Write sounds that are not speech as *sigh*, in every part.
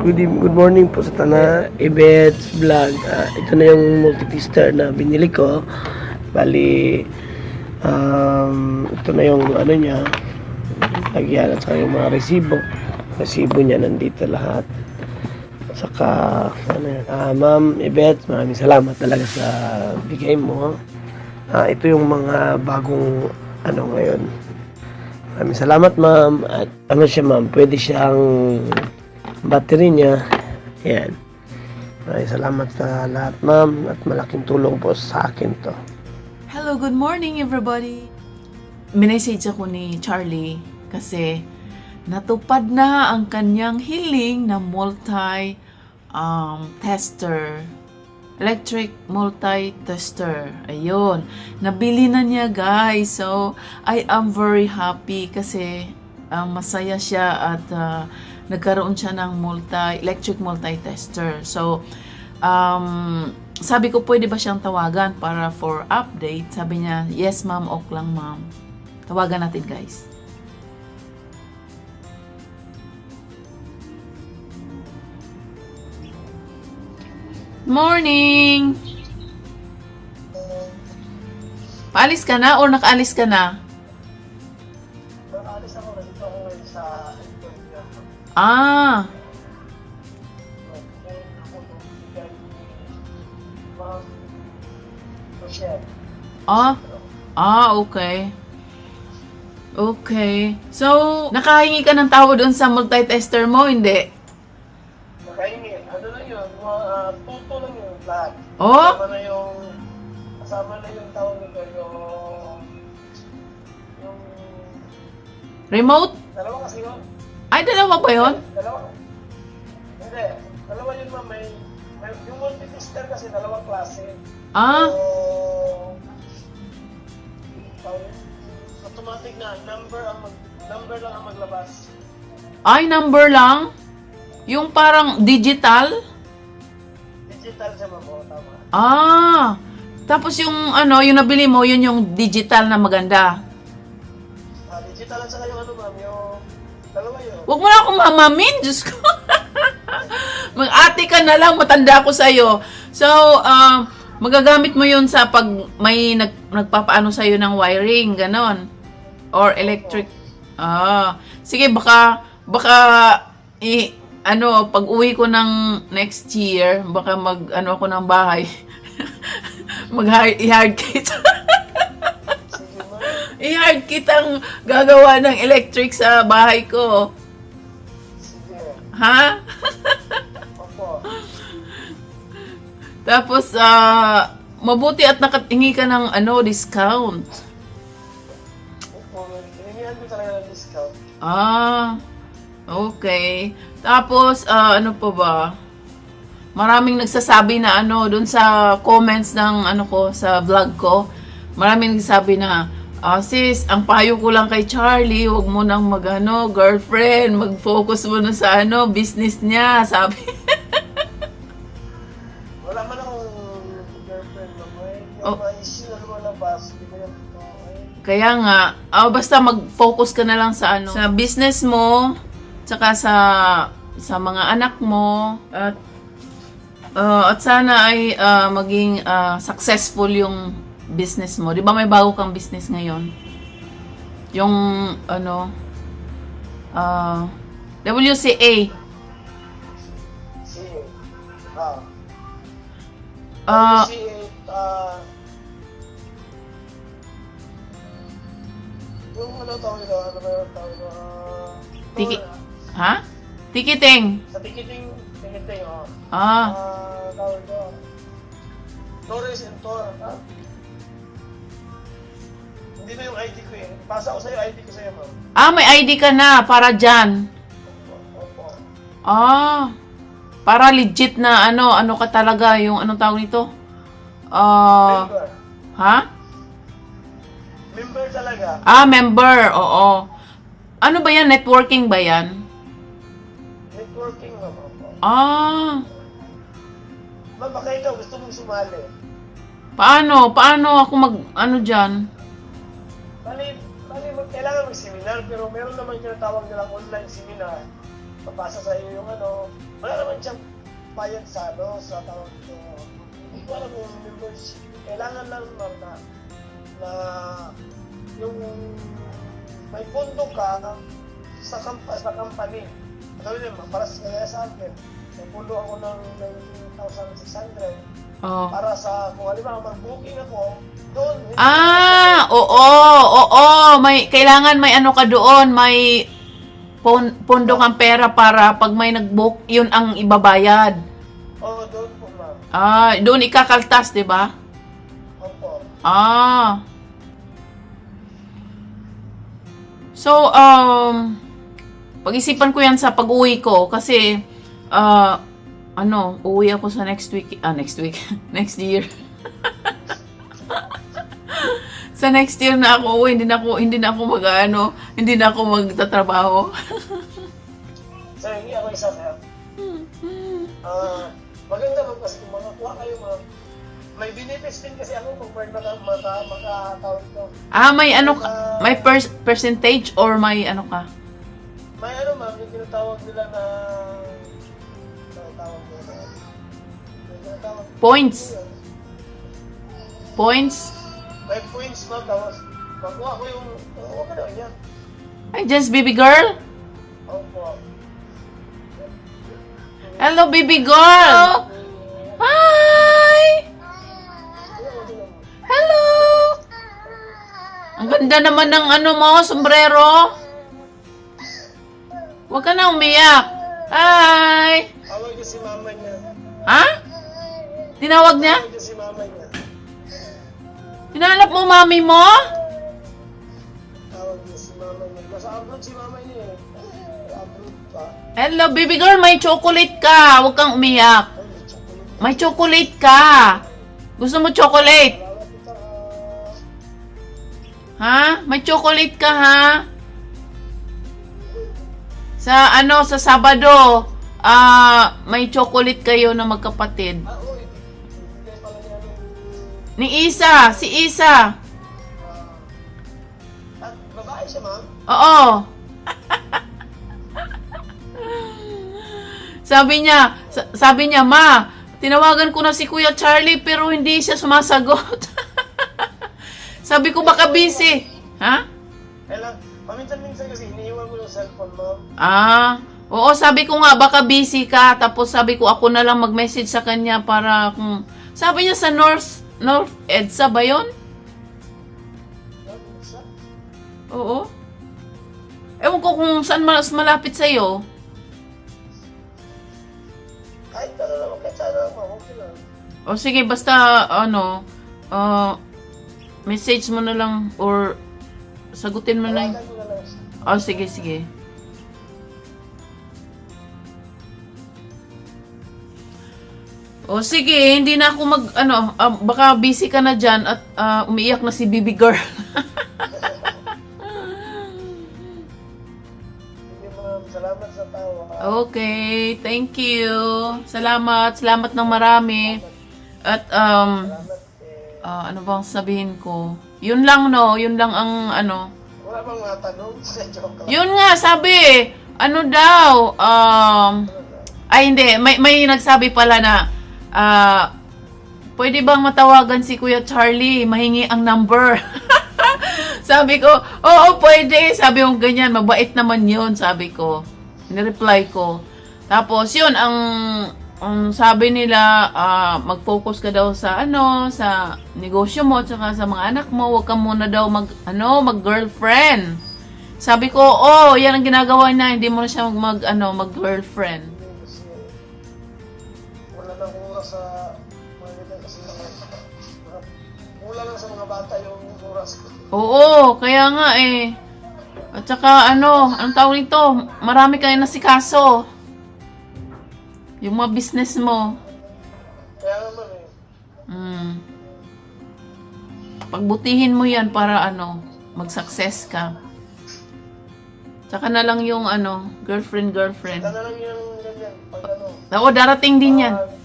Good, eve- good morning po sa Tana Ibets Vlog. Ah, ito na yung multi-tester na binili ko. Bali, um, ito na yung ano niya. Lagyan at saka yung mga resibo. Resibo niya nandito lahat. Saka, ano yan. Ah, Ma'am Ibets, maraming salamat talaga sa bigay mo. Ah, ito yung mga bagong ano ngayon. Maraming salamat ma'am. At ano siya ma'am, pwede siyang battery niya. Yan. Maraming salamat sa lahat ma'am at malaking tulong po sa akin to. Hello, good morning everybody. Minessage ako ni Charlie kasi natupad na ang kanyang hiling na multi um, tester. Electric multi-tester. Ayun. Nabili na niya, guys. So, I am very happy kasi um, masaya siya at uh, nagkaroon siya ng multi, electric multi-tester. So, um, sabi ko, pwede ba siyang tawagan para for update? Sabi niya, yes ma'am, ok lang ma'am. Tawagan natin guys. Morning! Paalis ka na or nakaalis ka na? Ah, ah, ah, okay. Okay. So, nakahingi ka ng tao doon sa multi-tester mo, hindi? Nakaingi. Ano lang yun? Uh, tuto lang yun lahat. Oh? Kasama na yung kasama na yung tawag nito yung yung Remote? Ay, dalawa ba yun? Dalawa. Hindi. Dalawa yun ma'am. May, may, yung multi-tester kasi dalawang klase. Ah, So, automatic na number ang mag, number lang ang maglabas. ay, number lang? Yung parang digital? Digital siya ma'am. Oo, tama. Ah, tapos yung ano, yung nabili mo, yun yung digital na maganda. Ah, digital lang sa yung ano ma'am. Yung. Huwag mo na akong mamamin, Diyos ko. *laughs* Mag-ate ka na lang, matanda ako sa'yo. So, um, magagamit mo yun sa pag may nag, nagpapaano sa'yo ng wiring, ganon. Or electric. Ah, sige, baka, baka, i, ano, pag uwi ko ng next year, baka mag, ano ako ng bahay. mag i-hard kit. Sige ma'am. I-hard kit ang gagawa ng electric sa bahay ko. Sige. Ha? Opo. *laughs* Tapos, ah, mabuti at nakatingi ka ng ano, discount. Opo. Hiningihan ko talaga ng discount. Ah, okay. Tapos, ah, ano pa ba? Maraming nagsasabi na ano, dun sa comments ng ano ko, sa vlog ko. Maraming nagsasabi na, ah, sis, ang payo ko lang kay Charlie, wag mo nang mag ano, girlfriend, mag-focus mo na sa ano, business niya, sabi. *laughs* Wala man akong girlfriend ma'am. Ay, yung Oh. mga issue na lumalabas. Hindi ko yan Kaya nga, ah, basta mag-focus ka na lang sa ano, sa business mo, tsaka sa sa mga anak mo at ah, at sana ay ah, maging ah, successful yung business mo. 'Di ba may bago kang business ngayon? Yung ano ah WCA. ah. Ah, si ah yung ano tawag nila, ano ba yung tawag nila? Ah, Tiki- ah, ha? Ticketing. Sa ticketing, ticketing, oh. Ah, Ah, tawag ko. Torres and Tor, ha? Na yung ID ko eh. Pasa ko sa'yo, ID ko sa'yo, ma'am. ah may ID ka na para diyan. Opo. Ah, para legit na ano, ano ka talaga yung anong tawag nito? Ah, Member. ha? Member talaga. Ah, member. Oo. Ano ba yan? Networking ba yan? Networking, ma'am. Opo. Ah, Ma'am, baka ikaw gusto mong sumali. paano? Paano ako mag ano diyan? Kailangan mag-seminar, pero meron naman tinatawag nilang online seminar. Papasa sa iyo yung ano, wala naman siyang bayad sa ano, sa tawag ito. Hindi ko alam yung membership. Kailangan lang ma'am na, na yung may pondo ka sa, kampa, sa company. Katulad yun, para sa sa akin, may pondo ako ng 19,600 Oh. para sa, kung halimbawa mag-booking ako, doon. Ah, oo, oo, may kailangan may ano ka doon, may pon, pondo kang pera para pag may nag-book, yun ang ibabayad. Oo, doon po ma'am. Ah, doon ikakaltas, 'di ba? Opo. Ah. So, um, pag-isipan ko yan sa pag-uwi ko kasi, ah, ano, uwi ako sa next week, ah, next week, *laughs* next year. *laughs* sa next year na ako uwi, hindi na ako, hindi na ako mag, ano, hindi na ako magtatrabaho. *laughs* Sir, hindi ako isa, sir. Ah, maganda mo kasi kung makakuha kayo mga may benefits din kasi ako kung pwede maka, maka, makatawag ko. ah, may ano, ka- may per- percentage or may ano ka? May ano ma'am, yung tinatawag nila na Points. Points? May points ma'am, tapos makuha ko yung, oh, ano yan? Ay, just baby girl? Opo. Hello, baby girl! Hi! Hello! Ang ganda naman ng ano mo, sombrero. Huwag ka na umiyak. Hi! Tawag niya si mama niya. Ha? Tinawag niya? Si mo mami mo? Tawag niya si mama niya. Hello, baby girl, may chocolate ka. Huwag kang umiyak. Ay, may chocolate. Ka. Gusto mo chocolate? Ha? May chocolate ka, ha? Sa ano, sa Sabado, ah, may chocolate kayo na magkapatid. Ah, Ni Isa, si Isa. At babae siya, ma'am. Oo. sabi niya, sa- sabi niya, Ma, tinawagan ko na si Kuya Charlie pero hindi siya sumasagot. *laughs* sabi ko baka busy. Ha? Kailan, paminsan-minsan kasi iniiwan ko yung cellphone, ma'am. Ah, oo, sabi ko nga baka busy ka. Tapos sabi ko ako na lang mag-message sa kanya para kung sabi niya sa North North EDSA ba isa. Oo. Ewan ko kung saan mas malapit sa iyo. Kahit ano naman, kahit saan naman. Okay lang. O sige, basta ano, ah, message mo na lang or sagutin mo na. Lang siya. Oh, sige, sige. O sige, hindi na ako mag, ano, ah, baka busy ka na dyan at ah, umiiyak na si Bibi Girl. Sige, ma'am. Salamat sa tawa. okay, thank you. Salamat, salamat ng marami. At, um, ah, ano bang sabihin ko? Yun lang, no? Yun lang ang, ano, Wala bang mga tanong? *laughs* Yun nga, sabi, ano daw, um, ay hindi, may, may nagsabi pala na, ah, pwede bang matawagan si Kuya Charlie, mahingi ang number. *laughs* sabi ko, oo, pwede. Sabi ko, ganyan, mabait naman yun, sabi ko. Nireply ko. Tapos, yun, ang, ang sabi nila, ah, mag-focus ka daw sa, ano, sa negosyo mo, tsaka sa mga anak mo, huwag ka muna daw mag, ano, mag-girlfriend. Sabi ko, oh, yan ang ginagawa na, hindi mo na siya mag, mag ano, mag-girlfriend. Oras sa mga ganyan kasi mga, mga wala lang sa mga bata yung oras ko. Oo, kaya nga eh. At saka ano, anong tawag nito? Marami kayo nasikaso. Yung mga business mo. Kaya naman eh, Mm. Pagbutihin mo yan para ano, mag-success ka. Tsaka na lang yung ano, girlfriend, girlfriend. ito na lang yung ganyan, pag ano. Oo, darating din yan.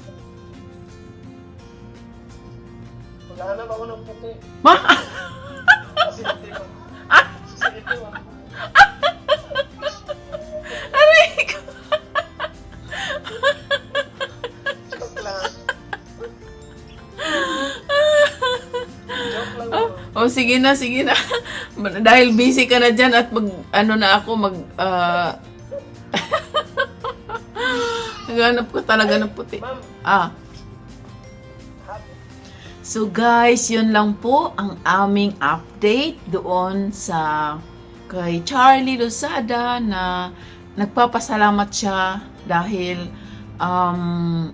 Ma? *laughs* Aray ko. Joke lang. Oh, sige na, sige na. Dahil busy ka na dyan at mag, ano na ako, mag, ah. *laughs* uh, Naghanap ko talaga ng puti. Ma'am, ah. So guys, yun lang po ang aming update doon sa kay Charlie Lozada na nagpapasalamat siya dahil um,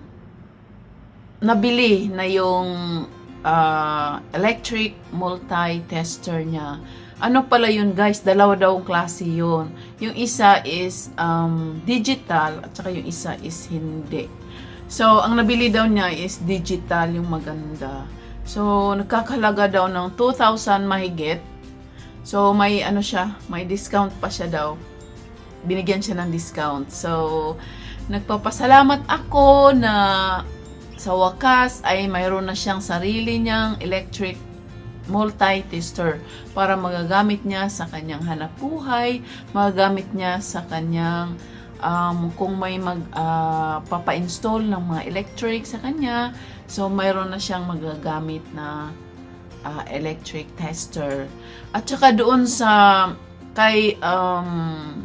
nabili na yung ah, electric multi-tester niya. Ano pala yun guys? Dalawa daw ang klase yun. Yung isa is um, digital at saka yung isa is hindi. So, ang nabili daw niya is digital yung maganda. So, nagkakalaga daw ng 2,000 mahigit. So, may ano siya, may discount pa siya daw. Binigyan siya ng discount. So, nagpapasalamat ako na sa wakas ay mayroon na siyang sarili niyang electric multi-tester para magagamit niya sa kanyang hanap buhay, magagamit niya sa kanyang um, kung may mag ah, papa-install ng mga electric sa kanya, so mayroon na siyang magagamit na ah, electric tester. At saka doon sa kay um,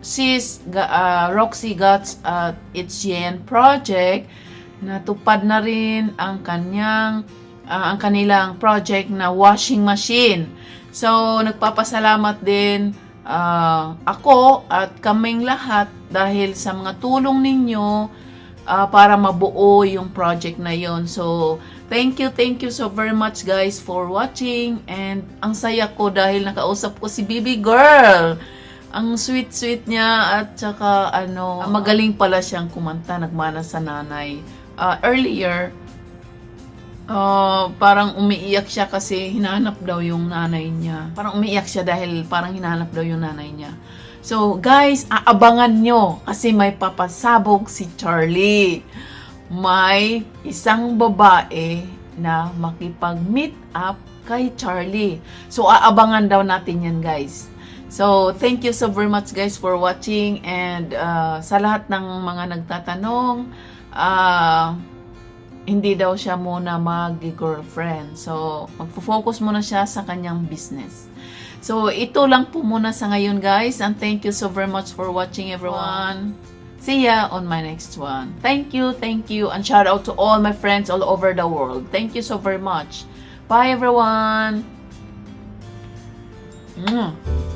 sis ah, Roxy Guts at Etienne project natupad na rin ang kanyang ah, ang kanilang project na washing machine. So nagpapasalamat din ah, ako at kaming lahat dahil sa mga tulong ninyo ah, para mabuo yung project na yon. So thank you, thank you so very much guys for watching and ang saya ko dahil nakausap ko si Bibi Girl ang sweet-sweet niya at saka ano, magaling pala siyang kumanta, nagmana sa nanay. Ah, earlier, ah, parang umiiyak siya kasi hinahanap daw yung nanay niya. Parang umiiyak siya dahil parang hinahanap daw yung nanay niya. So, guys, aabangan nyo kasi may papasabog si Charlie. May isang babae na makipag-meet up kay Charlie. So, aabangan daw natin yan, guys. So, thank you so very much guys for watching and uh, sa lahat ng mga nagtatanong, ah, hindi daw siya muna mag-girlfriend. So, magfo-focus muna siya sa kanyang business. So, ito lang po muna sa ngayon guys and thank you so very much for watching everyone. See ya on my next one. Thank you, thank you, and shout out to all my friends all over the world. Thank you so very much. Bye everyone. Mwah.